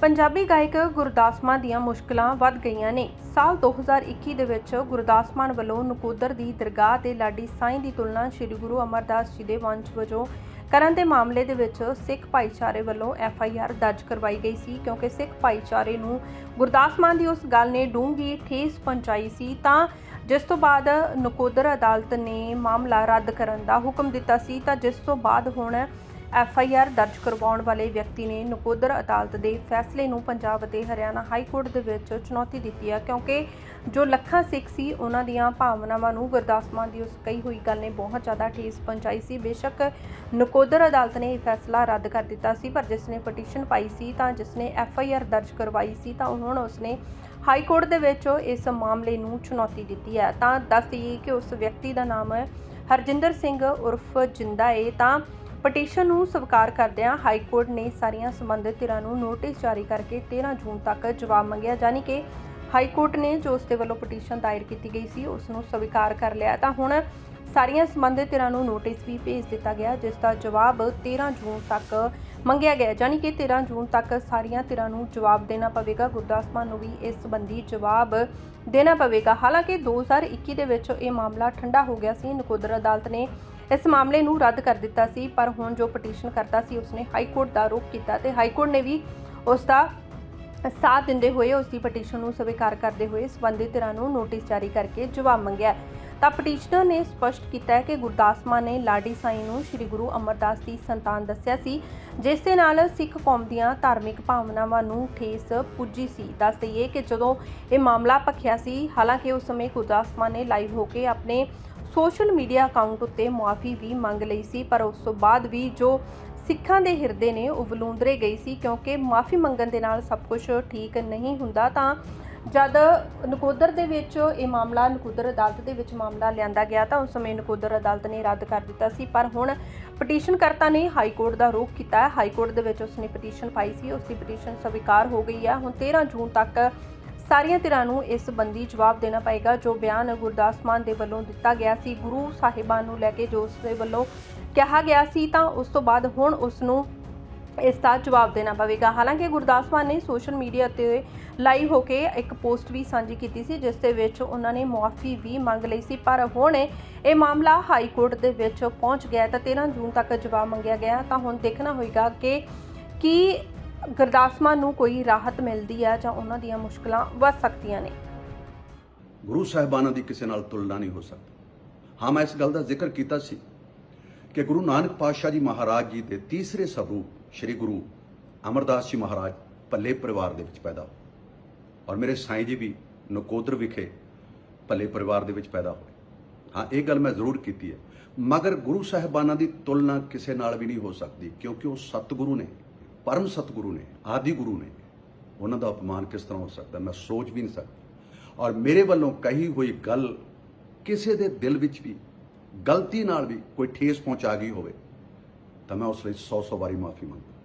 ਪੰਜਾਬੀ ਗਾਇਕ ਗੁਰਦਾਸ ਮਾਨ ਦੀਆਂ ਮੁਸ਼ਕਲਾਂ ਵੱਧ ਗਈਆਂ ਨੇ। ਸਾਲ 2021 ਦੇ ਵਿੱਚ ਗੁਰਦਾਸ ਮਾਨ ਵੱਲੋਂ ਨਕੋਦਰ ਦੀ ਦਰਗਾਹ ਤੇ ਲਾਡੀ ਸਾਈਂ ਦੀ ਤੁਲਨਾ ਸ੍ਰੀ ਗੁਰੂ ਅਮਰਦਾਸ ਜੀ ਦੇ ਵੰਸ਼ ਵਜੋਂ ਕਰਨ ਦੇ ਮਾਮਲੇ ਦੇ ਵਿੱਚ ਸਿੱਖ ਭਾਈਚਾਰੇ ਵੱਲੋਂ ਐਫ ਆਈ ਆਰ ਦਰਜ ਕਰਵਾਈ ਗਈ ਸੀ, ਕਿਉਂਕਿ ਸਿੱਖ ਭਾਈਚਾਰੇ ਨੂੰ ਗੁਰਦਾਸ ਮਾਨ ਦੀ ਉਸ ਗੱਲ ਨੇ ਡੂੰਘੀ ਠੇਸ ਪਹੁੰਚਾਈ ਸੀ, ਤਾਂ ਜਿਸ ਤੋਂ ਬਾਅਦ ਨਕੋਦਰ ਅਦਾਲਤ ਨੇ ਮਾਮਲਾ ਰੱਦ ਕਰਨ ਦਾ ਹੁਕਮ ਦਿੱਤਾ ਸੀ, ਤਾਂ ਜਿਸ ਤੋਂ ਬਾਅਦ ਹੁਣ ਐਫ ਆਈ ਆਰ ਦਰਜ ਕਰਵਾਉਣ ਵਾਲੇ ਵਿਅਕਤੀ ਨੇ ਨਕੋਦਰ ਅਦਾਲਤ ਦੇ ਫੈਸਲੇ ਨੂੰ ਪੰਜਾਬ ਅਤੇ ਹਰਿਆਣਾ ਹਾਈ ਕੋਰਟ ਦੇ ਵਿੱਚ ਚੁਣੌਤੀ ਦਿੱਤੀ ਹੈ, ਕਿਉਂਕਿ ਜੋ ਲੱਖਾਂ ਸਿੱਖ ਸੀ, ਉਹਨਾਂ ਦੀਆਂ ਭਾਵਨਾਵਾਂ ਨੂੰ ਗੁਰਦਾਸ ਮਾਨ ਦੀ ਉਸ ਕਹੀ ਹੋਈ ਗੱਲ ਨੇ ਬਹੁਤ ਜ਼ਿਆਦਾ ਠੇਸ ਪਹੁੰਚਾਈ ਸੀ। ਬੇਸ਼ੱਕ ਨਕੋਦਰ ਅਦਾਲਤ ਨੇ ਇਹ ਫੈਸਲਾ ਰੱਦ ਕਰ ਦਿੱਤਾ ਸੀ, ਪਰ ਜਿਸ ਨੇ ਪਟੀਸ਼ਨ ਪਾਈ ਸੀ ਤਾਂ ਜਿਸ ਨੇ ਐਫ ਆਈ ਆਰ ਦਰਜ ਕਰਵਾਈ ਸੀ, ਤਾਂ ਹੁਣ ਉਸਨੇ ਹਾਈ ਕੋਰਟ ਦੇ ਵਿੱਚ ਇਸ ਮਾਮਲੇ ਨੂੰ ਚੁਣੌਤੀ ਦਿੱਤੀ ਹੈ। ਤਾਂ ਦੱਸ ਦਈਏ ਕਿ ਉਸ ਵਿਅਕਤੀ ਦਾ ਨਾਮ ਹਰਜਿੰਦਰ ਸਿੰਘ ਉਰਫ ਜਿੰਦਾ ਏ, ਤਾਂ ਪਟੀਸ਼ਨ ਨੂੰ ਸਵੀਕਾਰ ਕਰਦਿਆਂ ਹਾਈ ਕੋਰਟ ਨੇ ਸਾਰੀਆਂ ਸੰਬੰਧਿਤ ਧਿਰਾਂ ਨੂੰ ਨੋਟਿਸ ਜਾਰੀ ਕਰਕੇ 13 ਜੂਨ ਤੱਕ ਜਵਾਬ ਮੰਗਿਆ, ਯਾਨੀ ਕਿ ਹਾਈ ਕੋਰਟ ਨੇ ਜੋ ਉਸ ਦੇ ਵੱਲੋਂ ਪਟੀਸ਼ਨ ਦਾਇਰ ਕੀਤੀ ਗਈ ਸੀ, ਉਸ ਨੂੰ ਸਵੀਕਾਰ ਕਰ ਲਿਆ। ਤਾਂ ਹੁਣ ਸਾਰੀਆਂ ਸੰਬੰਧਿਤ ਧਿਰਾਂ ਨੂੰ ਨੋਟਿਸ ਵੀ ਭੇਜ ਦਿੱਤਾ ਗਿਆ, ਜਿਸ ਦਾ ਜਵਾਬ 13 ਜੂਨ ਤੱਕ ਮੰਗਿਆ ਗਿਆ। ਯਾਨੀ ਕਿ 13 ਜੂਨ ਤੱਕ ਸਾਰੀਆਂ ਧਿਰਾਂ ਨੂੰ ਜਵਾਬ ਦੇਣਾ ਪਵੇਗਾ। ਗੁਰਦਾਸ ਮਾਨ ਨੂੰ ਵੀ ਇਸ ਸੰਬੰਧੀ ਜਵਾਬ ਦੇਣਾ ਪਵੇਗਾ। ਹਾਲਾਂਕਿ 2021 ਦੇ ਵਿੱਚ ਇਹ ਮਾਮਲਾ ਠੰਡਾ ਹੋ ਗਿਆ ਸੀ। ਨਕੋਦਰ ਅਦਾਲਤ ਨੇ ਇਸ ਮਾਮਲੇ ਨੂੰ ਰੱਦ ਕਰ ਦਿੱਤਾ ਸੀ, ਪਰ ਹੁਣ ਜੋ ਪਟੀਸ਼ਨ ਕਰਤਾ ਸੀ, ਉਸਨੇ ਹਾਈ ਕੋਰਟ ਦਾ ਰੁਖ ਕੀਤਾ ਤੇ ਹਾਈ ਕੋਰਟ ਨੇ ਵੀ ਉਸ ਦਾ ਸਾਥ ਦਿੰਦੇ ਹੋਏ ਉਸ ਦੀ ਪਟੀਸ਼ਨ ਨੂੰ ਸਵੀਕਾਰ ਕਰਦੇ ਹੋਏ ਸਬੰਧਿਤ ਧਿਰਾਂ ਨੂੰ ਨੋਟਿਸ ਜਾਰੀ ਕਰਕੇ ਜਵਾਬ ਮੰਗਿਆ। ਤਾਂ ਪਟੀਸ਼ਨਰ ਨੇ ਸਪਸ਼ਟ ਕੀਤਾ ਹੈ ਕਿ ਗੁਰਦਾਸ ਮਾਨ ਨੇ ਲਾਡੀ ਸਾਈਂ ਨੂੰ ਸ੍ਰੀ ਗੁਰੂ ਅਮਰਦਾਸ ਦੀ ਸੰਤਾਨ ਦੱਸਿਆ ਸੀ ਜਿਸ ਦੇ ਨਾਲ ਸਿੱਖ ਕੌਮ ਦੀਆਂ ਧਾਰਮਿਕ ਭਾਵਨਾਵਾਂ ਨੂੰ ਠੇਸ ਪੁੱਜੀ ਸੀ। ਦੱਸ ਦਈਏ ਕਿ ਜਦੋਂ ਇਹ ਮਾਮਲਾ ਭਖਿਆ ਸੀ, ਹਾਲਾਂਕਿ ਉਸ ਸਮੇਂ ਗੁਰਦਾਸ ਮਾਨ ਨੇ ਲਾਈਵ ਹੋ ਕੇ ਆਪਣੇ ਸੋਸ਼ਲ ਮੀਡੀਆ ਅਕਾਊਂਟ ਉੱਤੇ ਮੁਆਫੀ ਵੀ ਮੰਗ ਲਈ ਸੀ, ਪਰ ਉਸ ਤੋਂ ਬਾਅਦ ਵੀ ਜੋ ਸਿੱਖਾਂ ਦੇ ਹਿਰਦੇ ਨੇ ਉਹ ਵਲੂੰਦਰੇ ਗਈ ਸੀ, ਕਿਉਂਕਿ ਮਾਫੀ ਮੰਗਣ ਦੇ ਨਾਲ ਸਭ ਕੁਝ ਠੀਕ ਨਹੀਂ ਹੁੰਦਾ। ਤਾਂ ਜਦ ਨਕੋਦਰ ਦੇ ਵਿੱਚ ਇਹ ਮਾਮਲਾ, ਨਕੋਦਰ ਅਦਾਲਤ ਦੇ ਵਿੱਚ ਮਾਮਲਾ ਲਿਆਂਦਾ ਗਿਆ, ਤਾਂ ਉਸ ਸਮੇਂ ਨਕੋਦਰ ਅਦਾਲਤ ਨੇ ਰੱਦ ਕਰ ਦਿੱਤਾ ਸੀ। ਪਰ ਹੁਣ ਪਟੀਸ਼ਨਕਰਤਾ ਨੇ ਹਾਈ ਕੋਰਟ ਦਾ ਰੋਕ ਕੀਤਾ। ਹੈ ਹਾਈ ਕੋਰਟ ਦੇ ਵਿੱਚ ਉਸਨੇ ਪਟੀਸ਼ਨ ਪਾਈ ਸੀ। ਉਸ ਦੀ ਪਟੀਸ਼ਨ ਸਵੀਕਾਰ ਹੋ ਗਈ ਹੈ। ਹੁਣ 13 ਜੂਨ ਤੱਕ ਸਾਰੀਆਂ ਧਿਰਾਂ ਨੂੰ ਇਸ ਸੰਬੰਧੀ ਜਵਾਬ ਦੇਣਾ ਪਏਗਾ, ਜੋ ਬਿਆਨ ਗੁਰਦਾਸ ਮਾਨ ਦੇ ਵੱਲੋਂ ਦਿੱਤਾ ਗਿਆ ਸੀ। ਗੁਰੂ ਸਾਹਿਬਾਨ ਨੂੰ ਲੈ ਕੇ ਜੋ ਉਸ ਦੇ ਵੱਲੋਂ ਕਿਹਾ ਗਿਆ ਸੀ, ਤਾਂ ਉਸ ਤੋਂ ਬਾਅਦ ਹੁਣ ਉਸ ਨੂੰ ਇਸ ਦਾ ਜਵਾਬ ਦੇਣਾ ਪਵੇਗਾ। ਹਾਲਾਂਕਿ ਗੁਰਦਾਸ ਮਾਨ ਨੇ ਸੋਸ਼ਲ ਮੀਡੀਆ ਤੇ ਲਾਈਵ ਹੋ ਕੇ ਇੱਕ ਪੋਸਟ ਵੀ ਸਾਂਝੀ ਕੀਤੀ ਸੀ, ਜਿਸ ਦੇ ਵਿੱਚ ਉਹਨਾਂ ਨੇ ਮੁਆਫੀ ਵੀ ਮੰਗ ਲਈ ਸੀ, ਪਰ ਹੁਣ ਇਹ ਮਾਮਲਾ ਹਾਈ ਕੋਰਟ ਦੇ ਵਿੱਚ ਪਹੁੰਚ ਗਿਆ ਤਾਂ 13 ਜੂਨ ਤੱਕ ਜਵਾਬ ਮੰਗਿਆ ਗਿਆ ਤਾਂ ਹੁਣ ਦੇਖਣਾ ਹੋਏਗਾ ਕਿ ਕੀ ਗੁਰਦਾਸ ਮਾਨ ਨੂੰ ਕੋਈ ਰਾਹਤ ਮਿਲਦੀ ਹੈ ਜਾਂ ਉਹਨਾਂ ਦੀਆਂ ਮੁਸ਼ਕਲਾਂ ਵੱਧ ਸਕਦੀਆਂ ਨੇ? ਗੁਰੂ ਸਾਹਿਬਾਨਾਂ ਦੀ ਕਿਸੇ ਨਾਲ ਤੁਲਨਾ ਨਹੀਂ ਹੋ ਸਕਦੀ। ਹਾਂ, ਮੈਂ ਇਸ ਗੱਲ ਦਾ ਜ਼ਿਕਰ ਕੀਤਾ ਸੀ ਕਿ ਗੁਰੂ ਨਾਨਕ ਪਾਤਸ਼ਾਹ ਜੀ ਮਹਾਰਾਜ ਜੀ ਦੇ ਤੀਸਰੇ ਸਰੂਪ ਸ੍ਰੀ ਗੁਰੂ ਅਮਰਦਾਸ ਜੀ ਮਹਾਰਾਜ ਭੱਲੇ ਪਰਿਵਾਰ ਦੇ ਵਿੱਚ ਪੈਦਾ ਹੋਏ ਔਰ ਮੇਰੇ ਸਾਈਂ ਜੀ ਵੀ ਨਕੋਦਰ ਵਿਖੇ ਭੱਲੇ ਪਰਿਵਾਰ ਦੇ ਵਿੱਚ ਪੈਦਾ ਹੋਏ। ਹਾਂ, ਇਹ ਗੱਲ ਮੈਂ ਜ਼ਰੂਰ ਕੀਤੀ ਹੈ। ਮਗਰ ਗੁਰੂ ਸਾਹਿਬਾਨਾਂ ਦੀ ਤੁਲਨਾ ਕਿਸੇ ਨਾਲ ਵੀ ਨਹੀਂ ਹੋ ਸਕਦੀ ਕਿਉਂਕਿ ਉਹ ਸਤਿਗੁਰੂ ਨੇ। ਪਰਮ ਸਤਿਗੁਰੂ ਨੇ, ਆਦਿ ਗੁਰੂ ਨੇ, ਉਹਨਾਂ ਦਾ ਅਪਮਾਨ ਕਿਸ ਤਰ੍ਹਾਂ ਹੋ ਸਕਦਾ? ਮੈਂ ਸੋਚ ਵੀ ਨਹੀਂ ਸਕਦਾ। ਔਰ ਮੇਰੇ ਵੱਲੋਂ ਕਹੀ ਹੋਈ ਗੱਲ ਕਿਸੇ ਦੇ ਦਿਲ ਵਿੱਚ ਵੀ, ਗਲਤੀ ਨਾਲ ਵੀ ਕੋਈ ਠੇਸ ਪਹੁੰਚਾ ਗਈ ਹੋਵੇ, ਤਾਂ ਮੈਂ ਉਸ ਲਈ 100 100 ਵਾਰੀ ਮਾਫੀ ਮੰਗਦਾ।